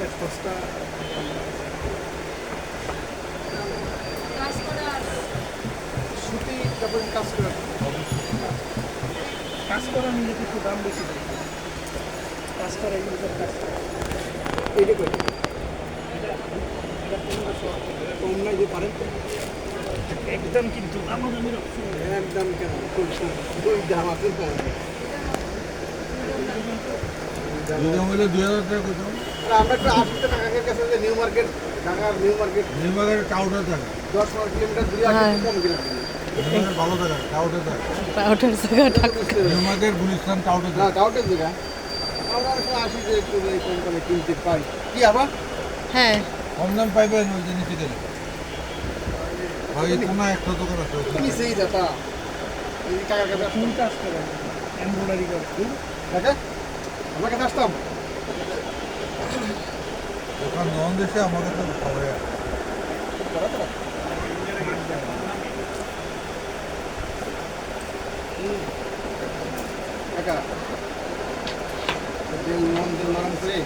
চার পাঁচটা সুতি তারপরে কাজ করা কাজ করা নিলে একটু দাম বেশি কাজ করা এগুলো সব কাজ করা এইটা পনেরোশো কম নাই যে পারেন একদম কিন্তু একদম কেন দুই দাম আছে হ্যাঁ। কম হ্যাঁ। দাম পাইবেন ওই যে গেলে। ওই কোনো একটা দোকান আছে নিচেই দাদা। এই কাকার কাছে ফুল কাজ করে এমব্রয়ডারি করে ফুল কাকা? আমার কাছে আসতাম। ওখান নন দেশে আমাদের তো সবাই একা। মন একটু কষ্ট করে